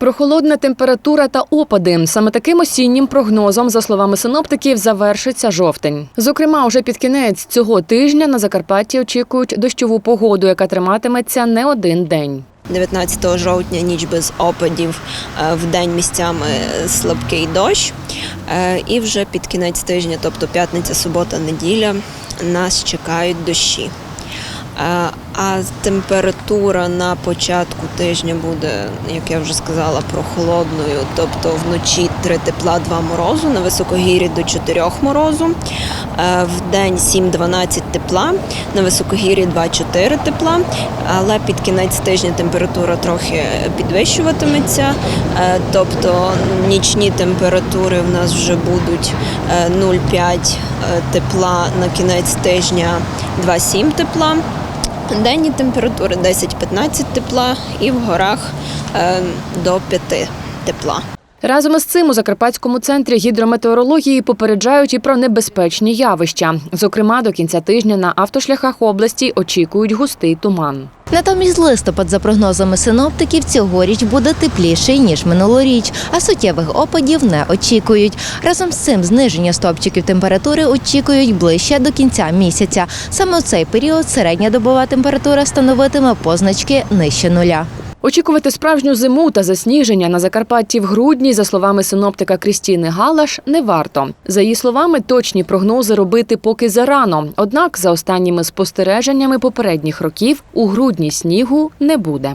Прохолодна температура та опади. Саме таким осіннім прогнозом, за словами синоптиків, завершиться жовтень. Зокрема, уже під кінець цього тижня на Закарпатті очікують дощову погоду, яка триматиметься не один день. 19 жовтня ніч без опадів, е, в день місцями слабкий дощ. Е, І вже під кінець тижня, тобто п'ятниця, субота, неділя, нас чекають дощі. А температура на початку тижня буде, як я вже сказала, прохолодною, тобто вночі 3 тепла, 2 морозу, на високогір'ї до 4 морозу, Е, в день 7-12 тепла, на високогір'ї 2-4 тепла, але під кінець тижня температура трохи підвищуватиметься, е, тобто нічні температури в нас вже будуть е, 0,5 е, тепла на кінець тижня 2,7 тепла. Денні температури 10-15 тепла і в горах е, до 5 тепла. Разом із цим у Закарпатському центрі гідрометеорології попереджають і про небезпечні явища. Зокрема, до кінця тижня на автошляхах області очікують густий туман. Натомість листопад, за прогнозами синоптиків, цьогоріч буде тепліший ніж минулоріч, а суттєвих опадів не очікують. Разом з цим зниження стопчиків температури очікують ближче до кінця місяця. Саме у цей період середня добова температура становитиме позначки нижче нуля. Очікувати справжню зиму та засніження на Закарпатті в грудні, за словами синоптика Крістіни Галаш, не варто. За її словами, точні прогнози робити поки зарано. Однак, за останніми спостереженнями попередніх років, у грудні снігу не буде.